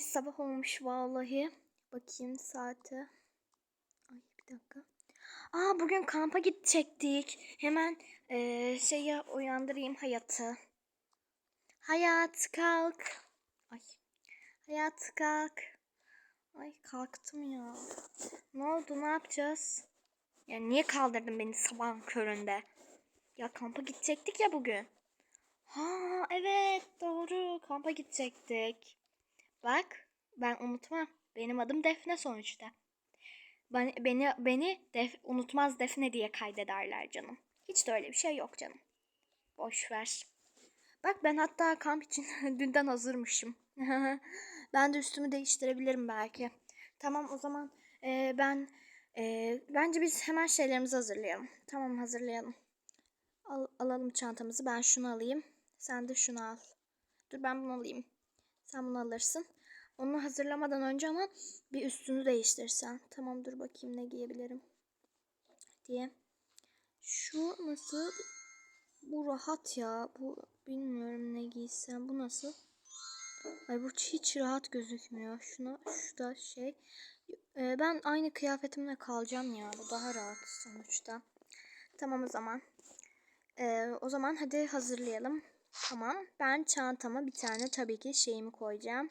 Ay sabah olmuş vallahi. Bakayım saate. Ay bir dakika. Aa bugün kampa gidecektik. Hemen eee şeye uyandırayım hayatı. Hayat kalk. Ay. Hayat kalk. Ay kalktım ya. Ne oldu ne yapacağız? Ya niye kaldırdın beni sabahın köründe? Ya kampa gidecektik ya bugün. Ha evet doğru kampa gidecektik. Bak ben unutmam. Benim adım Defne sonuçta. Ben, beni beni def, unutmaz Defne diye kaydederler canım. Hiç de öyle bir şey yok canım. Boş ver. Bak ben hatta kamp için dünden hazırmışım. ben de üstümü değiştirebilirim belki. Tamam o zaman e, ben e, bence biz hemen şeylerimizi hazırlayalım. Tamam hazırlayalım. Al, alalım çantamızı. Ben şunu alayım. Sen de şunu al. Dur ben bunu alayım. Sen bunu alırsın. Onu hazırlamadan önce ama bir üstünü değiştirsen. Tamam dur bakayım ne giyebilirim diye. Şu nasıl? Bu rahat ya. Bu bilmiyorum ne giysem. Bu nasıl? Ay bu hiç rahat gözükmüyor. Şuna şu da şey. Ee, ben aynı kıyafetimle kalacağım ya. Bu daha rahat sonuçta. Tamam o zaman. Ee, o zaman hadi hazırlayalım. Tamam. Ben çantama bir tane tabii ki şeyimi koyacağım.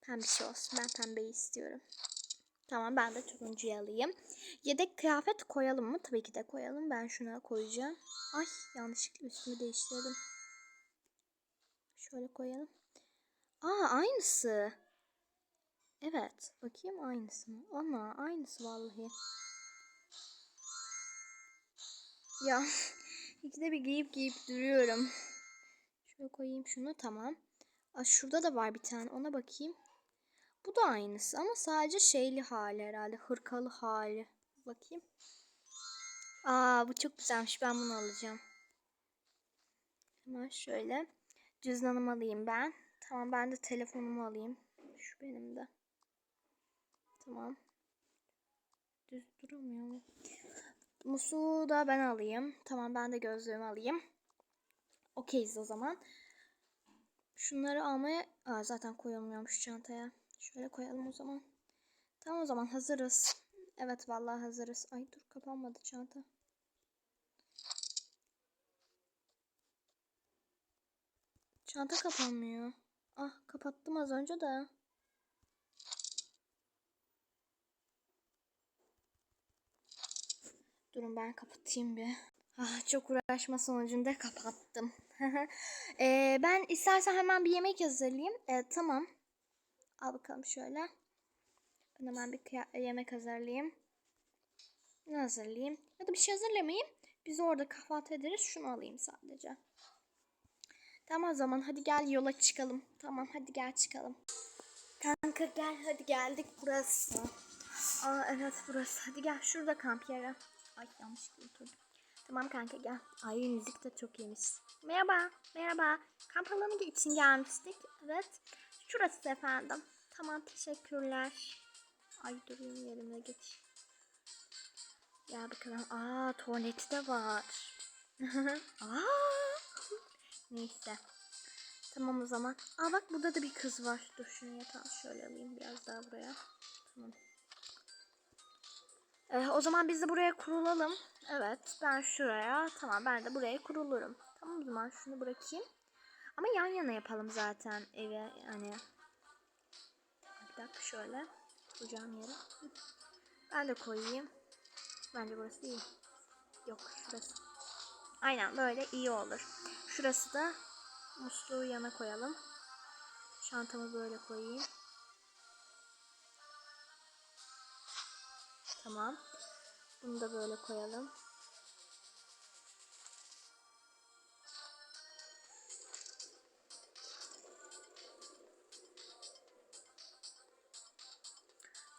Pembe şey olsun. Ben pembeyi istiyorum. Tamam ben de turuncuyu alayım. Yedek kıyafet koyalım mı? Tabii ki de koyalım. Ben şuna koyacağım. Ay yanlışlıkla üstümü değiştirdim. Şöyle koyalım. Aa aynısı. Evet. Bakayım aynısı mı? Ana aynısı vallahi. Ya ikide bir giyip giyip duruyorum. Şöyle koyayım şunu tamam. Aa, şurada da var bir tane ona bakayım. Bu da aynısı ama sadece şeyli hali herhalde. Hırkalı hali. Bakayım. Aa bu çok güzelmiş. Ben bunu alacağım. Hemen şöyle. Cüzdanımı alayım ben. Tamam ben de telefonumu alayım. Şu benim de. Tamam. Düz duramıyor mu? Musluğu da ben alayım. Tamam ben de gözlüğümü alayım. Okeyiz o zaman. Şunları almaya Aa, zaten koyulmuyormuş çantaya. Şöyle koyalım o zaman. Tamam o zaman hazırız. Evet vallahi hazırız. Ay dur kapanmadı çanta. Çanta kapanmıyor. Ah kapattım az önce de. Durun ben kapatayım bir. Ah, çok uğraşma sonucunda kapattım. ee, ben istersen hemen bir yemek hazırlayayım. Ee, tamam. Al bakalım şöyle. Ben hemen bir yemek hazırlayayım. Ne hazırlayayım? Ya da bir şey hazırlamayayım. Biz orada kahvaltı ederiz. Şunu alayım sadece. Tamam zaman hadi gel yola çıkalım. Tamam hadi gel çıkalım. Kanka gel hadi geldik burası. Aa evet burası. Hadi gel şurada kamp yeri. Ay yanlış oturdum. Tamam kanka gel. Ay müzik de çok iyiymiş. Merhaba. Merhaba. Kamp alanı için gelmiştik. Evet. Şurası efendim. Tamam teşekkürler. Ay durayım yerime geç. Gel bakalım. Aa tuvaleti de var. Aa. Neyse. Tamam o zaman. Aa bak burada da bir kız var. Dur şunu yatağı şöyle alayım biraz daha buraya. Tamam. Ee, o zaman biz de buraya kurulalım. Evet ben şuraya. Tamam ben de buraya kurulurum. Tamam o zaman şunu bırakayım. Ama yan yana yapalım zaten eve yani. Bir dakika şöyle. Koyacağım yere. Ben de koyayım. Bence burası iyi. Yok şurası. Aynen böyle iyi olur. Şurası da musluğu yana koyalım. Çantamı böyle koyayım. Tamam. Bunu da böyle koyalım.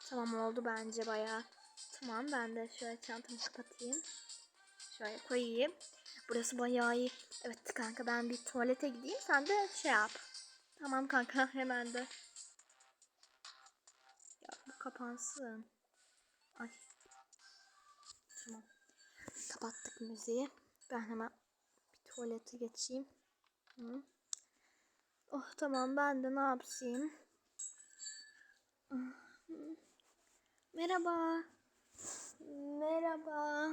Tamam oldu bence bayağı. Tamam ben de şöyle çantamı kapatayım. Şöyle koyayım. Burası bayağı iyi. Evet kanka ben bir tuvalete gideyim. Sen de şey yap. Tamam kanka hemen de. Ya bu kapansın. Ay. Tamam. Kapattık müziği. Ben hemen bir tuvalete geçeyim. Hı. Oh tamam ben de ne yapayım? Merhaba. Merhaba.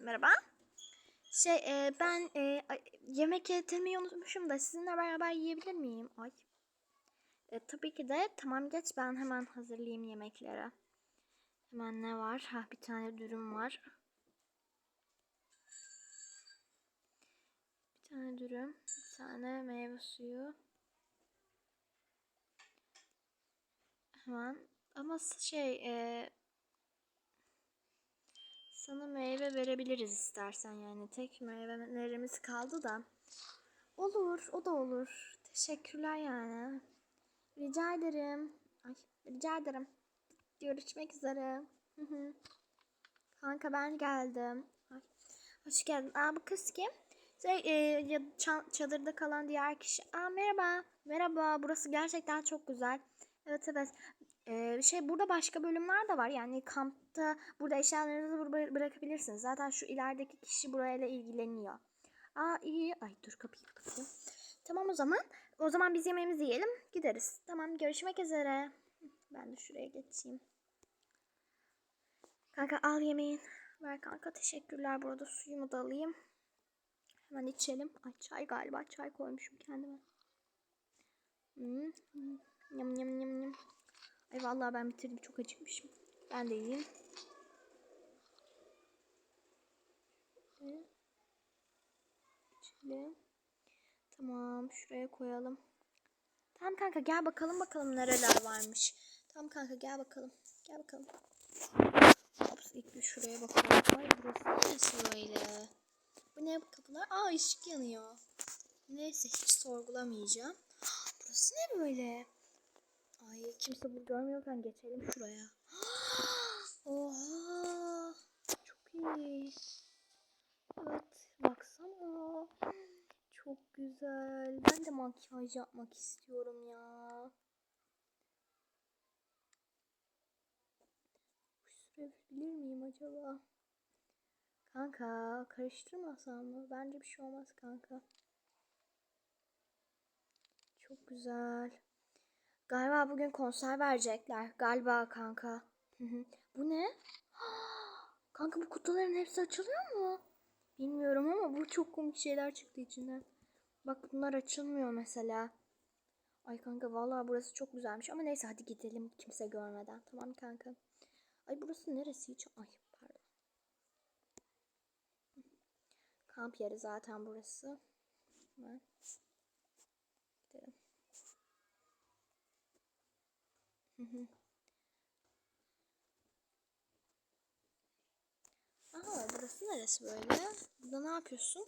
Merhaba. Şey e, ben e, yemek getirmeyi unutmuşum da sizinle beraber yiyebilir miyim? Ay. E, tabii ki de tamam geç ben hemen hazırlayayım yemekleri. Hemen ne var? Ha bir tane dürüm var. Bir tane dürüm, bir tane meyve suyu. Hemen ama şey e, sana meyve verebiliriz istersen yani tek meyvelerimiz kaldı da. Olur, o da olur. Teşekkürler yani. Rica ederim. Ay, rica ederim. Görüşmek üzere. Hı hı. Kanka ben geldim. Hoş geldin. Aa bu kız kim? Şey, e, ya, ça- çadırda kalan diğer kişi. Aa merhaba. Merhaba. Burası gerçekten çok güzel. Evet evet. Ee, şey burada başka bölümler de var. Yani kampta burada eşyalarınızı bur- bırakabilirsiniz. Zaten şu ilerideki kişi burayla ilgileniyor. Aa iyi. Ay dur kapıyı kapatayım. Tamam o zaman. O zaman biz yemeğimizi yiyelim. Gideriz. Tamam görüşmek üzere. Ben de şuraya geçeyim. Kanka al yemeğin. Ver kanka teşekkürler. Burada suyumu da alayım. Hemen içelim. Ay çay galiba. Çay koymuşum kendime. Hmm. hmm. Yam yam yam yam. Ay vallahi ben bitirdim. Çok acıkmışım. Ben de yiyeyim. İçelim. Tamam şuraya koyalım. Tamam kanka gel bakalım bakalım nereler varmış. Tamam kanka gel bakalım. Gel bakalım. Ops ilk bir şuraya bakalım. Ay burası neresi böyle? Bu ne kapılar? Aa ışık yanıyor. Neyse hiç sorgulamayacağım. Burası ne böyle? Ay kimse bunu görmüyorken geçelim şuraya. Oha! Çok iyi. Evet baksana. Çok güzel. Ben de makyaj yapmak istiyorum ya. Sürebilir miyim acaba? Kanka karıştırmasam mı? Bence bir şey olmaz kanka. Çok güzel. Galiba bugün konser verecekler. Galiba kanka. Bu ne? Kanka bu kutuların hepsi açılıyor mu? Bilmiyorum ama bu çok komik şeyler çıktı içinden. Bak bunlar açılmıyor mesela. Ay kanka vallahi burası çok güzelmiş ama neyse hadi gidelim kimse görmeden. Tamam kanka. Ay burası neresi hiç? Ay pardon. Kamp yeri zaten burası. Hemen gidelim. Hı burası neresi böyle? Burada ne yapıyorsun?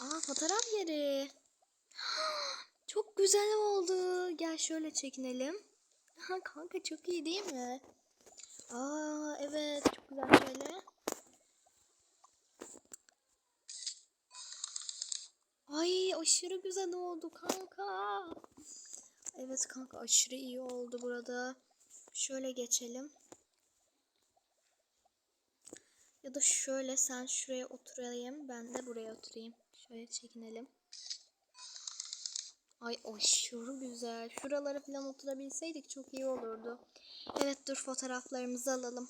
Aa fotoğraf yeri. Çok güzel oldu. Gel şöyle çekinelim. Ha kanka çok iyi değil mi? Aa evet çok güzel şöyle. Ay aşırı güzel oldu kanka. Evet kanka aşırı iyi oldu burada. Şöyle geçelim. Ya da şöyle sen şuraya oturayım. Ben de buraya oturayım. Şöyle çekinelim. Ay aşırı güzel. Şuralara falan oturabilseydik çok iyi olurdu. Evet dur fotoğraflarımızı alalım.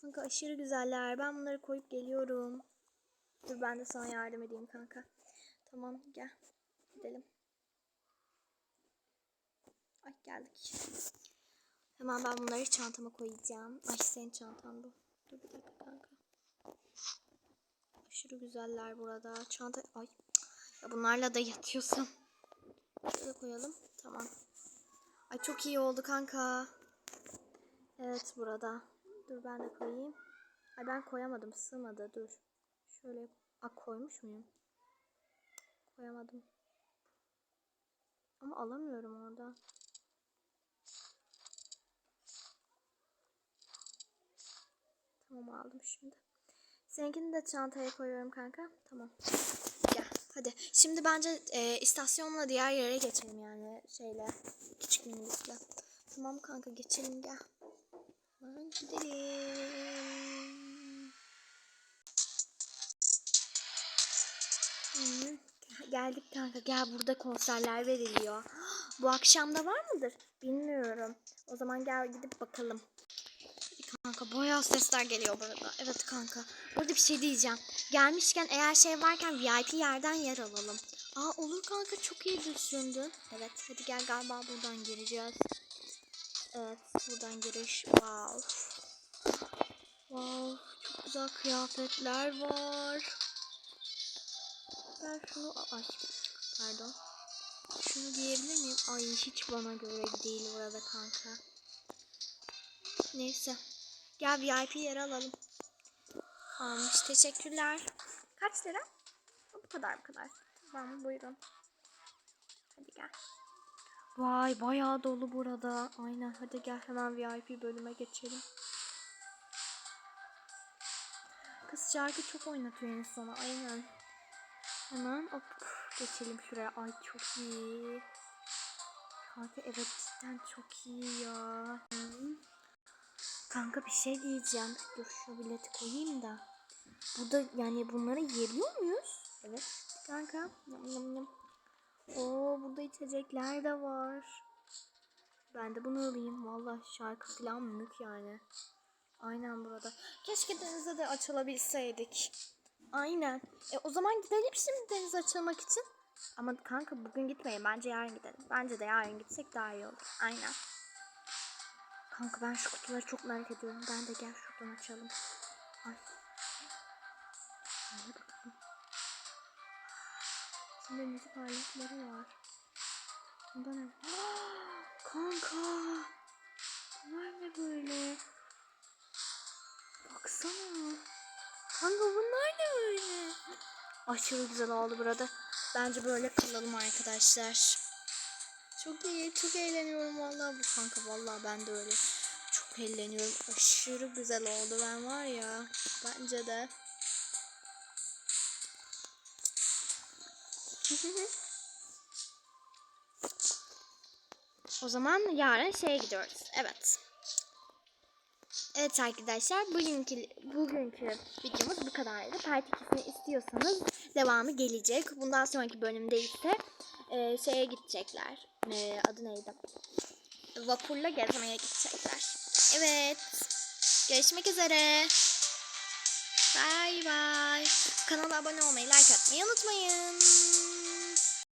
Kanka aşırı güzeller. Ben bunları koyup geliyorum. Dur ben de sana yardım edeyim kanka. Tamam gel. Gidelim. Ay geldik. Hemen ben bunları çantama koyacağım. Ay senin çantan bu. Dur bir dakika. Aşırı güzeller burada. Çanta... Ay. Ya bunlarla da yatıyorsun. Şöyle koyalım. Tamam. Ay çok iyi oldu kanka. Evet burada. Dur ben de koyayım. Ay ben koyamadım. Sığmadı. Dur. Şöyle. A koymuş muyum? Koyamadım. Ama alamıyorum orada. Tamam aldım şimdi. Seninkini de çantaya koyuyorum kanka. Tamam. Gel hadi. Şimdi bence e, istasyonla diğer yere geçelim yani şeyle. Küçük minibüsle. Tamam kanka geçelim gel. Hemen gidelim. Hı, geldik kanka gel burada konserler veriliyor. Bu akşam da var mıdır? Bilmiyorum. O zaman gel gidip bakalım. Kanka bayağı sesler geliyor burada. Evet kanka. Burada bir şey diyeceğim. Gelmişken eğer şey varken VIP yerden yer alalım. Aa olur kanka çok iyi düşündün. Evet hadi gel galiba buradan gireceğiz. Evet buradan giriş. Wow. Wow çok güzel kıyafetler var. Ben şunu ay pardon. Şunu giyebilir miyim? Ay hiç bana göre değil burada kanka. Neyse. Gel VIP yer alalım. Almış teşekkürler. Kaç lira? Bu kadar bu kadar. Tamam buyurun. Hadi gel. Vay bayağı dolu burada. Aynen hadi gel hemen VIP bölüme geçelim. Kız şarkı çok oynatıyor en sona. Aynen. Hemen hop geçelim şuraya. Ay çok iyi. Kanka evet cidden çok iyi ya. Hı. Kanka bir şey diyeceğim. Dur şu bileti koyayım da. Burada yani bunları yiyebiliyor muyuz? Evet kanka. Yam yam yam. Oo burada içecekler de var. Ben de bunu alayım. Vallahi şarkı falan mük yani. Aynen burada. Keşke denize de açılabilseydik. Aynen. E o zaman gidelim şimdi denize açılmak için. Ama kanka bugün gitmeyin. Bence yarın gidelim. Bence de yarın gitsek daha iyi olur. Aynen. Kanka ben şu kutuları çok merak ediyorum. Ben de gel şuradan açalım. Ay. Hadi bakalım. Şimdi müzik aletleri var. Bunda ne? Kanka. Bunlar ne böyle? Baksana. Kanka bunlar ne böyle? Aşırı güzel oldu burada. Bence böyle kalalım arkadaşlar. Çok iyi, çok eğleniyorum vallahi bu kanka vallahi ben de öyle. Çok eğleniyorum. Aşırı güzel oldu ben var ya. Bence de. o zaman yarın şeye gidiyoruz. Evet. Evet arkadaşlar bugünkü bugünkü videomuz bu kadardı. Part 2'sini istiyorsanız devamı gelecek. Bundan sonraki bölümde ise e, şeye gidecekler. E, adı neydi? Vapurla gezmeye gidecekler. Evet. Görüşmek üzere. Bye bye. Kanala abone olmayı, like atmayı unutmayın.